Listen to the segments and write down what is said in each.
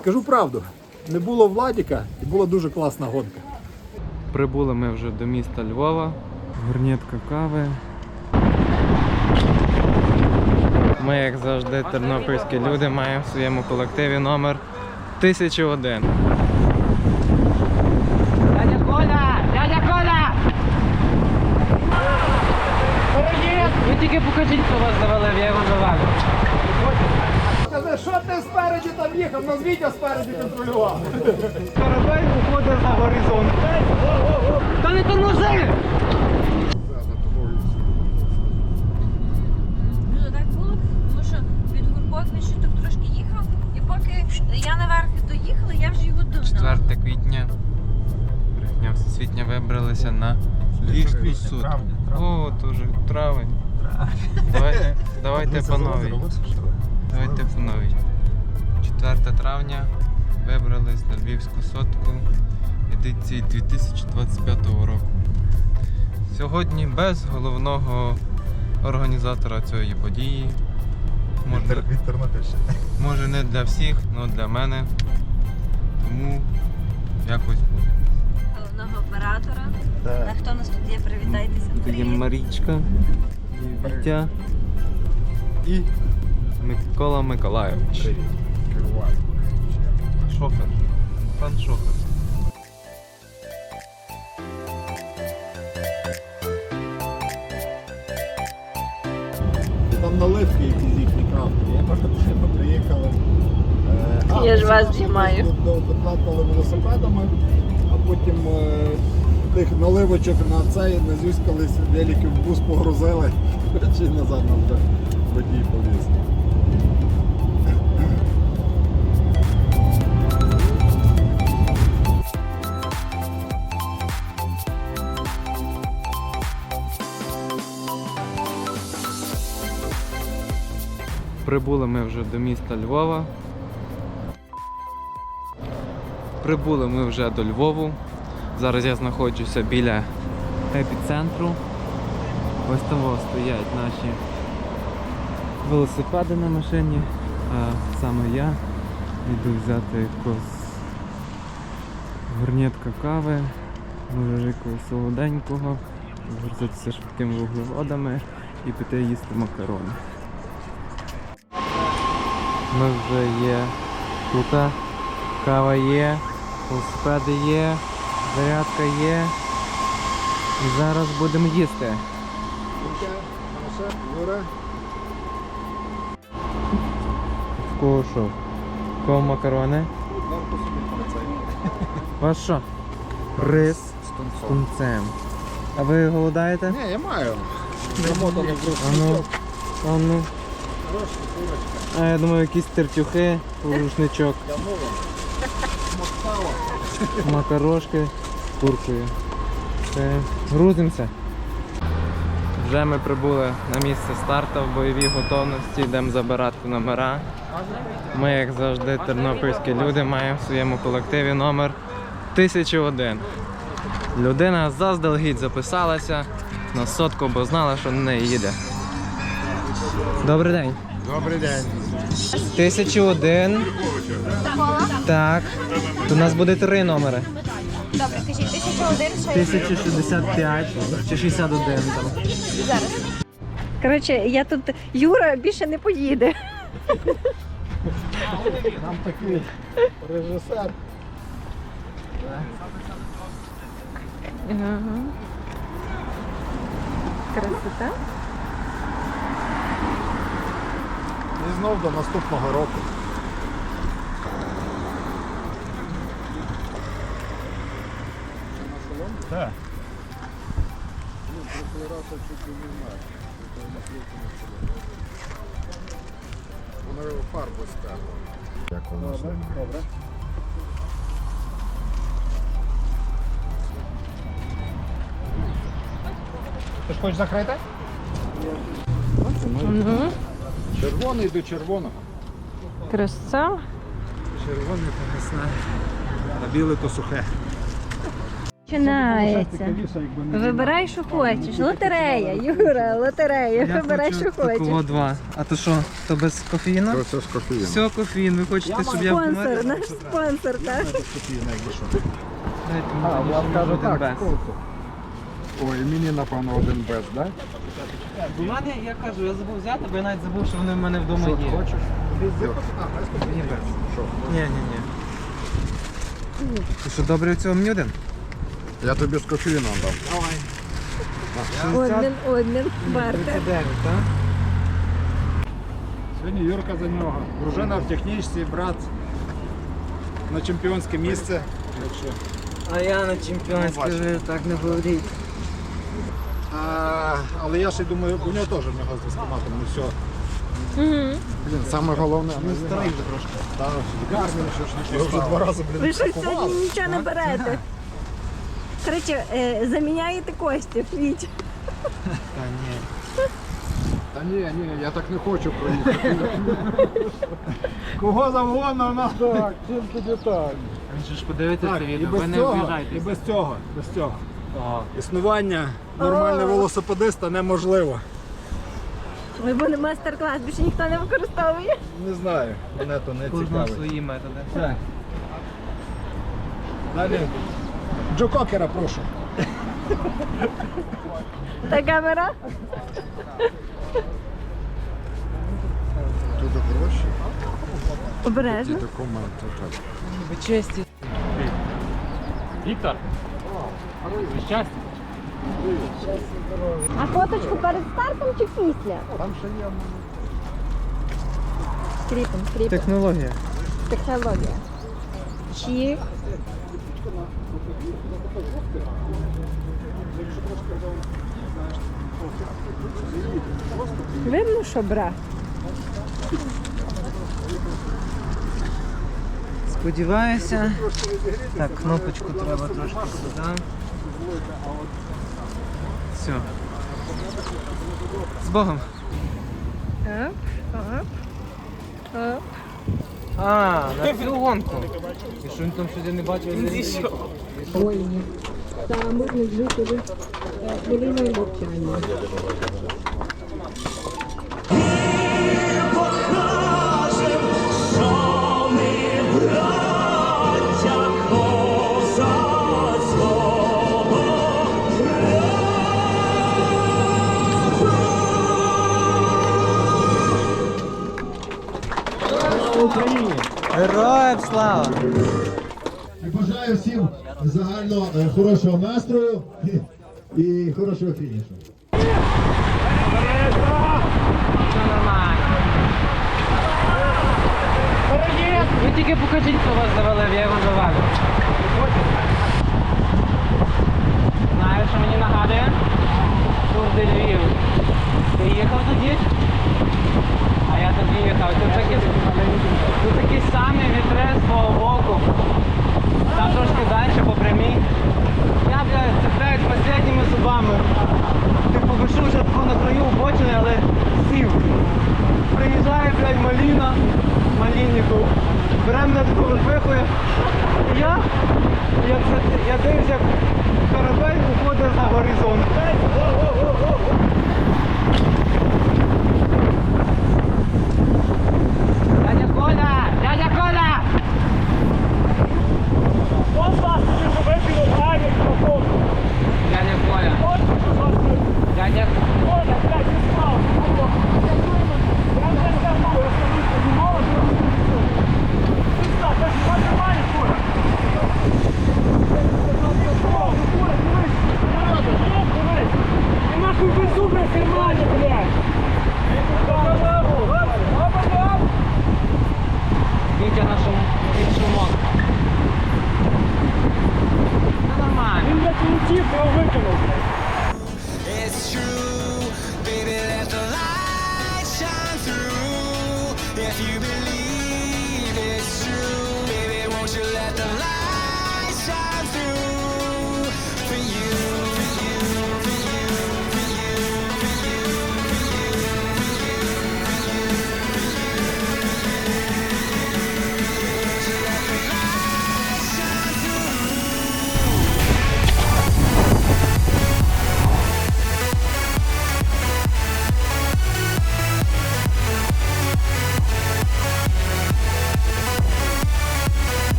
Скажу правду, не було Владіка і була дуже класна гонка. Прибули ми вже до міста Львова. Горнітка кави. Ми, як завжди, тернопільські люди, маємо в своєму колективі номер 1001. Дядя Коля! Дядя Коля! Ви тільки покажіть, хто вас завалив, я його завалю. Скажи, що ти спереді там їхав? Нас Вітя спереді контролював. Корабель уходить за горизонт. Та не тормози! Ну так було, тому що від Гурбок він трошки їхав, і поки я наверх доїхала, я вже його догнала. 4 квітня. Брехня всесвітня вибралися на Львівську суд. О, то вже травень. Давай, давайте по новій. Давайте по новій. 4 травня вибрались на Львівську сотку едиції 2025 року. Сьогодні без головного організатора цієї події. Може, Віктор напише. може не для всіх, але для мене. Тому якось буде. Головного оператора. Так. А хто у нас тут є? Привітайтеся. Тут є Марічка, Вітя і Микола Миколайович. Керувати. Шофер. Пан шофер. Там наливки якісь їхні крафти. Я просто ми приїхали. Е, а, Я ж вас знімаю. Доплатили велосипедами, а потім е, тих наливочок на цей назюськались, велики в бус погрузили. Чи назад нам вже водій повіз. Прибули ми вже до міста Львова. Прибули ми вже до Львову. Зараз я знаходжуся біля епіцентру. Ось там стоять наші велосипеди на машині. А саме я йду взяти якогось горнітка кави, може якогось солоденького, згрузитися швидкими вуглеводами і піти їсти макарони. Ми вже є тут. Кава є, велосипеди є, зарядка є. І зараз будемо їсти. Юра. В кого? Макарони? Вас що? Рис з тунцем. А ви голодаєте? Ні, я маю. Замотано в А ну, а ну. Хороший, курочка. А я думаю, якісь тертюхи, рушничок, макарошки з куркою. Грузимося. Вже ми прибули на місце старту в бойовій готовності, йдемо забирати номера. Ми, як завжди, тернопільські люди, маємо в своєму колективі номер 1001. Людина заздалегідь записалася на сотку, бо знала, що неї їде. Добрий день. Добрий день. 1001. Так. У нас буде три номери. Добре, кажіть, 1001 ще 1065 чи 61 там. зараз. Коротше, я тут Юра більше не поїде. Нам такий режисер. Красота. І знов до наступного року. Так. Воно його фарбу стерло. Як воно Добре, добре. Ти ж хочеш закрити? Червоний до червоного. Краса. Червоне то весна, а біле то сухе. Починається. Вибирай, що хочеш. Лотерея, Юра, лотерея. Вибирай, що Такого хочеш. два. А то що? То без кофеїну? Це з кофеїном. Все, кофеїн. Ви хочете, щоб я Спонсор, помер? наш спонсор, так? Дайте А, я один так. без. скільки? Ой, мені напевно один без, так? У мене, я кажу, я забув взяти, бо я навіть забув, що вони в мене вдома Що є. хочеш? Мені без. Ні, ні, ні. Ти що, добре у цього мені? Я тобі з кофеїном дам. Обмін, обмін, бартер. 39, так? Сьогодні Юрка за нього. Дружина в технічці, брат на чемпіонське місце. Так що А я на чемпіонській Побачимо. вже так не говоріть. А, але я ще й думаю, у нього теж в нього з військоматом не все. Блін, саме головне. Він старий вже трошки. Так, гарний, що ж не вже два рази, блін. Ви щось сьогодні нічого не берете. Коротше, е, заміняєте кості, Віть. Та ні. Та ні, ні, я так не хочу проїхати. Кого завгодно на Так, чим тобі так? Ви ж подивитися Так, відео, ви не цього, і без цього, без цього. Існування нормального велосипедиста неможливо. Не мастер-клас, більше ніхто не використовує. Не знаю, мене то не цікавить. свої методи. Так. Далі. Джо Кокера, прошу. Та камера. Тут гроші, Обережно. документи. Так. Ви честі. Віктор. Щастя. А фоточку перед стартом чи після? Там ще є. Скріпом, скріпом. Технологія. Технологія. Чік. Видно, що брат. Сподіваюся. Так, кнопочку треба трошки сюди. Все. З Богом. Оп, оп, оп. А, на цю гонку. І що він там сюди не бачив? Він зійшов. воїнів та мирних жителів е, хвилиною мовчання. Героям слава! Бажаю всім загально е, хорошого настрою і хорошого фінішу. Все нормально. Ви тільки покажіть, хто вас завалив, я його завалю. Знаєш, що мені нагадує? Тур де Львів. Ти їхав тоді? Я тоді їхав. Тут такі, тут такі самі вітри боку. Там трошки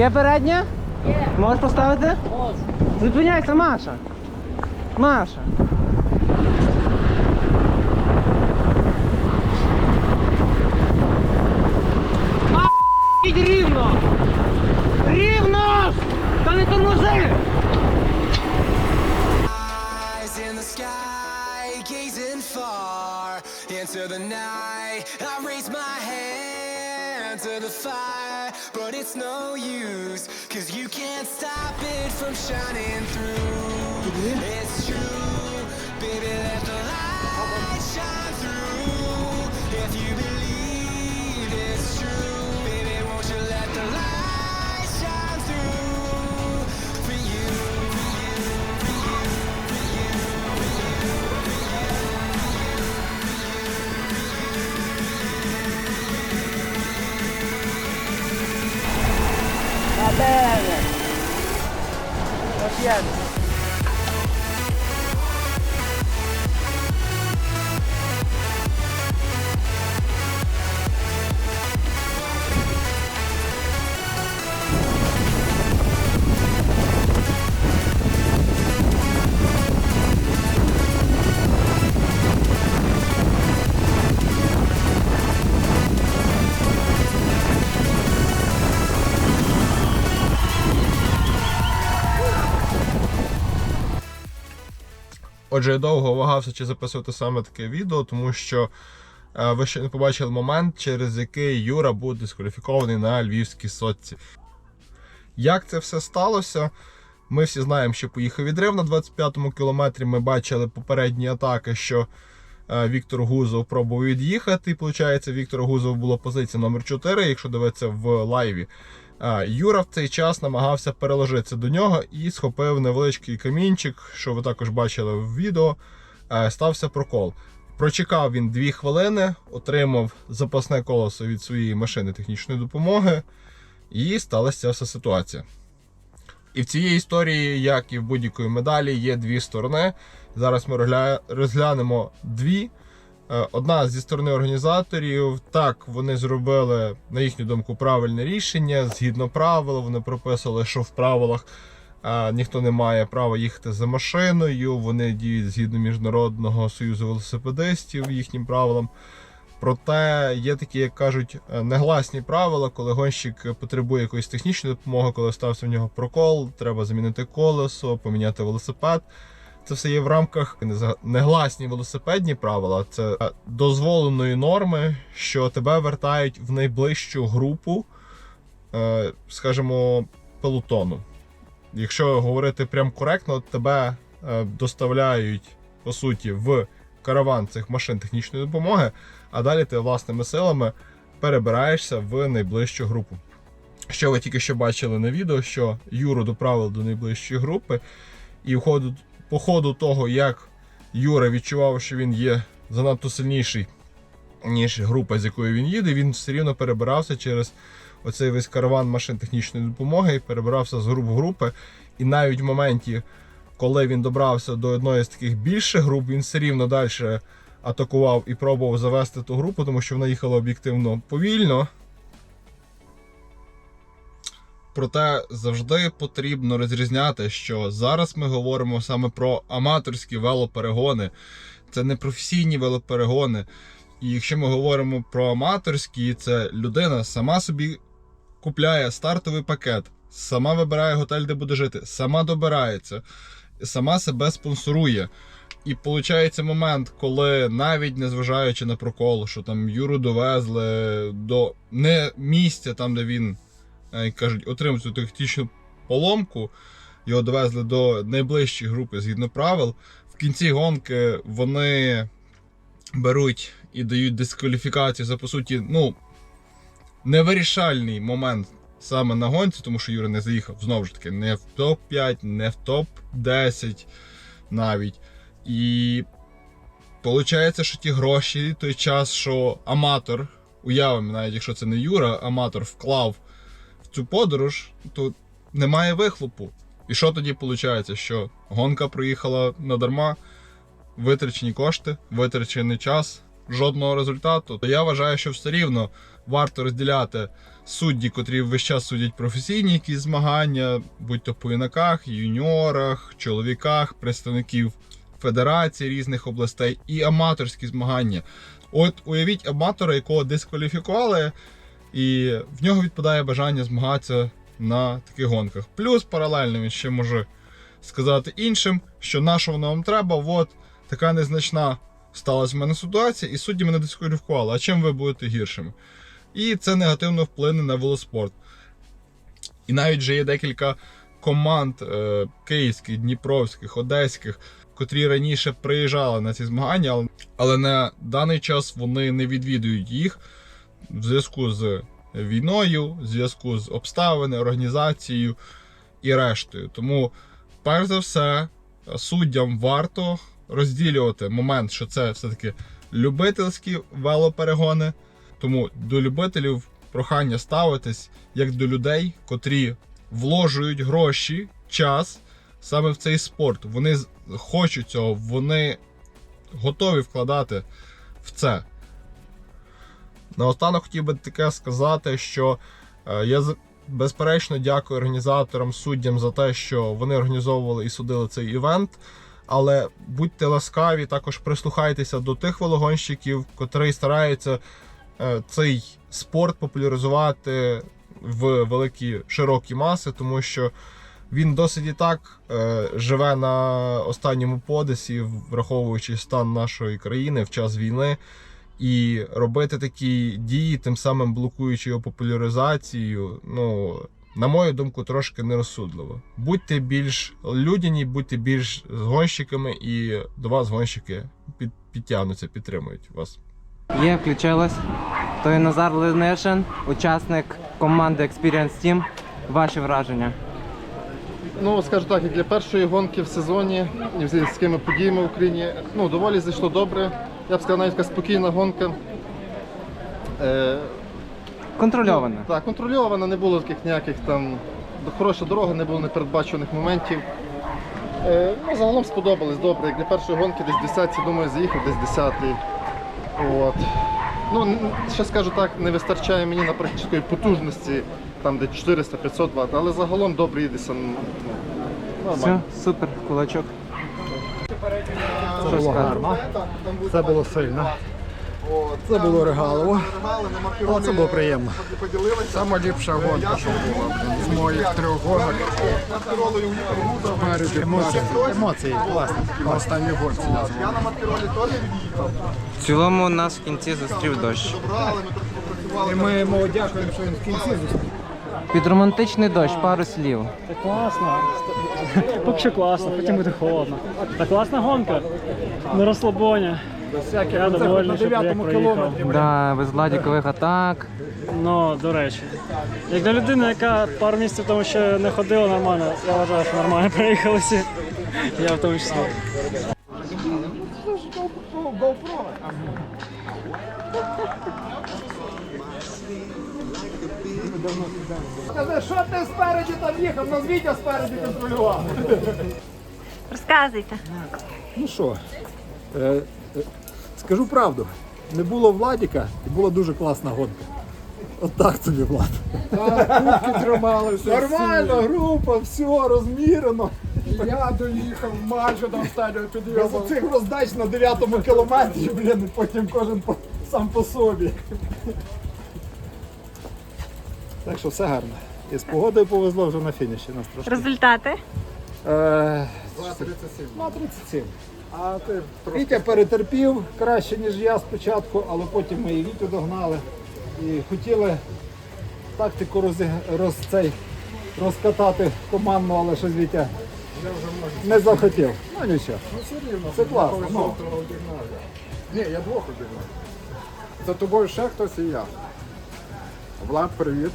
Є передня? Є. Можеш поставити? Можу. Зупиняйся, Маша. Маша. Рівно! Рівно! Та не тормози! Into the night. I raise my hand to the fire, it's no use, cause you can't stop it from shining through. Pega! Ô. Отже, я довго вагався, чи записувати саме таке відео, тому що е, ви ще не побачили момент, через який Юра буде дискваліфікований на львівській сотці. Як це все сталося? Ми всі знаємо, що поїхав відрив на 25-му кілометрі. Ми бачили попередні атаки, що е, Віктор Гузов пробував від'їхати. І, виходить, Віктор Гузов була позиція номер 4 якщо дивитися в лайві. Юра в цей час намагався переложитися до нього і схопив невеличкий камінчик, що ви також бачили в відео. Е, Стався прокол. Прочекав він 2 хвилини, отримав запасне колесо від своєї машини технічної допомоги, і сталася вся ситуація. І в цій історії, як і в будь-якої медалі, є дві сторони. Зараз ми розглянемо дві. Е, Одна зі сторони організаторів, так, вони зробили, на їхню думку, правильне рішення. Згідно правил, вони прописали, що в правилах е, ніхто не має права їхати за машиною. Вони діють згідно Міжнародного союзу велосипедистів їхнім правилам. Проте є такі, як кажуть, е, негласні правила, коли гонщик потребує якоїсь технічної допомоги, коли стався в нього прокол, треба замінити колесо, поміняти велосипед. Це все є в рамках негласні велосипедні правила. Це е, дозволеної норми, що тебе вертають в найближчу групу, е, скажімо, пелотону. Якщо говорити прям коректно, тебе е, доставляють по суті в караван цих машин технічної допомоги, а далі ти власними силами перебираєшся в найближчу групу. Що ви тільки що бачили на відео, що Юру доправили до найближчої групи, і в ходу, по ходу того, як Юра відчував, що він є занадто сильніший, ніж група, з якою він їде, він все рівно перебирався через оцей весь караван машин технічної допомоги перебирався з груп в групи. І навіть в моменті, коли він добрався до одної з таких більших груп, він все рівно далі атакував і пробував завести ту групу, тому що вона їхала об'єктивно повільно. Проте завжди потрібно розрізняти, що зараз ми говоримо саме про аматорські велоперегони. Це не професійні велоперегони. І якщо ми говоримо про аматорські, це людина сама собі купляє стартовий пакет, сама вибирає готель, де буде жити, сама добирається, сама себе спонсорує. І виходить момент, коли навіть незважаючи на прокол, що там Юру довезли до не місця, там де він як кажуть, отримав цю технічну поломку, його довезли до найближчої групи згідно правил. В кінці гонки вони беруть і дають дискваліфікацію за по суті, ну, невирішальний момент саме на гонці, тому що Юра не заїхав знову ж таки не в топ-5, не в топ-10 навіть. І виходить, що ті гроші, той час, що аматор, уявимо, навіть якщо це не Юра, аматор вклав цю подорож, то немає вихлопу. І що тоді виходить? Що гонка проїхала надарма, витрачені кошти, витрачений час, жодного результату, то я вважаю, що все рівно варто розділяти судді, котрі весь час судять професійні якісь змагання, будь то по юнаках, юніорах, чоловіках, представників федерацій різних областей і аматорські змагання. От уявіть аматора, якого дискваліфікували, і в нього відпадає бажання змагатися на таких гонках. Плюс паралельно він ще може сказати іншим, що на що воно вам треба, от така незначна сталася в мене ситуація, і судді мене дискваліфікували. А чим ви будете гіршими? І це негативно вплине на велоспорт. І навіть вже є декілька команд е, київських, дніпровських, одеських, котрі раніше приїжджали на ці змагання, але- але на даний час вони не відвідують їх в зв'язку з війною, в зв'язку з обставинами, організацією і рештою. Тому, перш за все, суддям варто розділювати момент, що це все-таки любительські велоперегони. Тому до любителів прохання ставитись як до людей, котрі вложують гроші, час саме в цей спорт. Вони хочуть цього, вони готові вкладати в це. Наостанок хотів би таке сказати, що е, я безперечно дякую організаторам, суддям за те, що вони організовували і судили цей івент. Але будьте ласкаві, також прислухайтеся до тих велогонщиків, котрі стараються е, цей спорт популяризувати в великі широкі маси, тому що він досить і так е, живе на останньому подисі, враховуючи стан нашої країни в час війни. І робити такі дії, тим самим блокуючи його популяризацію, ну, на мою думку, трошки нерозсудливо. Будьте більш людяні, будьте більш гонщиками, і до вас гонщики під, підтягнуться, підтримують вас. Є, включилось. То є Назар Ленишин, учасник команди Experience Team. Ваші враження? Ну, скажу так, як для першої гонки в сезоні і з такими подіями в Україні, ну, доволі зайшло добре. Я б сказав, навіть така спокійна гонка. Е, Контрольоване. так, контрольована, не було таких ніяких там. Хороша дорога, не було непередбачених моментів. Е, ну, загалом сподобалось добре. Як для першої гонки десь 10 думаю, заїхав, десь 10 От. Ну, ще скажу так, не вистачає мені наприклад такої потужності, там де 400-500 Вт, але загалом добре їдеться. ну, Нормально. Все, супер, кулачок. Це було гарно. Це було сильно. Це було регалово. Але це було приємно. Саме ліпша гонка, що була з моїх трьох гонок. Емоції, емоції, власне, на останній гонці. В цілому нас в кінці зустрів дощ. І ми йому дякуємо, що він в кінці зустрів. Під романтичний дощ, пару слів. Класно. Поки що класно, потім буде холодно. Та класна гонка. На розслабоні. Я довольний, що я приїхав. Да, без владікових атак. Ну, до речі. Як для людини, яка пару місяців тому ще не ходила нормально, я вважаю, що нормально приїхалися. Я в тому числі. Каже, що ти спереді там їхав, нас Вітя спереді контролював. Розказуйте. Ну що, е, е, скажу правду, не було Владіка і була дуже класна гонка. От так тобі, Влад. Кубки тримали, все. Нормально, група, все, розмірено. Я доїхав майже до останнього підйому. Без оцих роздач на 9 кілометрі, блін, і потім кожен по, сам по собі. Так що все гарно. І з погодою повезло вже на фініші нас трошки. Результати? Е, 2.37. А ти Вітя перетерпів краще, ніж я спочатку, але потім ми і Вітю догнали. І хотіли тактику роз, роз, цей, розкатати командну, але щось Вітя не захотів. Ну нічого. Це класно. Ну. Ні, я двох обігнав. За тобою ще хтось і я. Влад, привіт.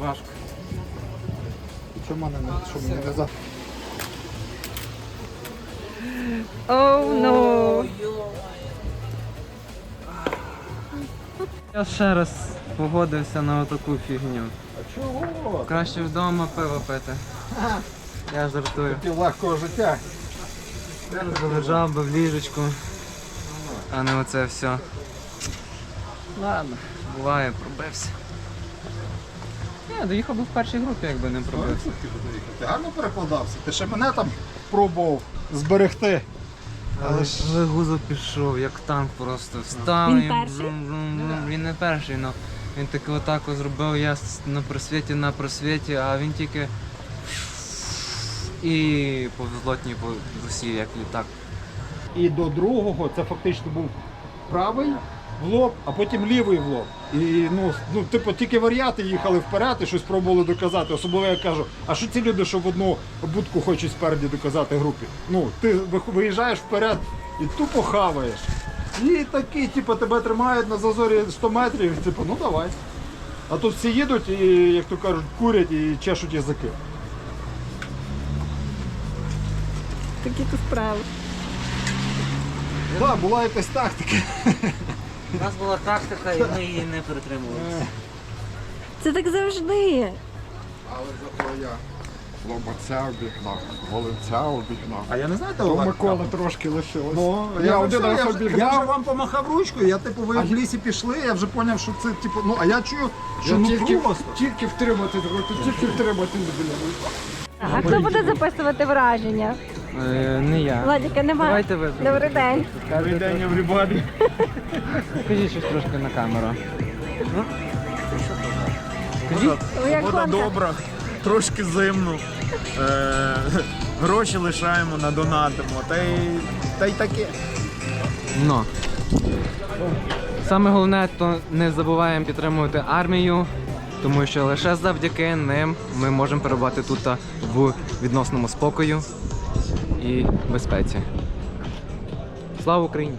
Важко. Що мене не, що мене не за... Оу, ну. Я ще раз погодився на таку фігню. А чого? Краще вдома пиво пити. Я жартую. Пів легкого життя. Лежав би в ліжечку, а не оце все. Ладно, буває, пробився. Ні, доїхав би в першій групі, якби не пробився. Ти гарно перекладався. Ти ще мене там пробував зберегти. Але ж гузо пішов, як танк просто встав. Він і перший? брум-брум-брум. Він не перший, але він таки отак зробив, я с- на просвіті, на просвіті, а він тільки і по взлотні посів, як літак. І до другого це фактично був правий в лоб, а потім лівий в лоб. І ну, ну, типу, тільки варіати їхали вперед і щось пробували доказати. Особливо я кажу, а що ці люди, що в одну будку хочуть спереді доказати групі? Ну, ти виїжджаєш вперед і тупо хаваєш. І такі, типу, тебе тримають на зазорі 100 метрів, типу, ну давай. А тут всі їдуть і, як то кажуть, курять і чешуть язики. Такі то справи. Так, була якась тактика. У нас була тактика, і ми її не перетримувалися. Це так завжди. Але зато я лобаця обігнав, голиця обігнав. А я не знаю, того Микола трошки лишилось. Ну, я я, один раз обігнав. я вам помахав ручкою, я типу ви в лісі пішли, я вже зрозумів, що це типу, ну а я чую, що ну просто. тільки втримати, тільки втримати А хто буде записувати враження? Е, не я. Владіка, немає. Давайте ви. Добрий день. Добрий день, everybody. Скажіть щось трошки на камеру. Ну? Скажіть. Ви як гонка? добра, трошки зимно. Е, гроші лишаємо, надонатимо. Та й, та й таке. Ну. Саме головне, то не забуваємо підтримувати армію, тому що лише завдяки ним ми можемо перебувати тут в відносному спокою і безпеці. Слава Україні!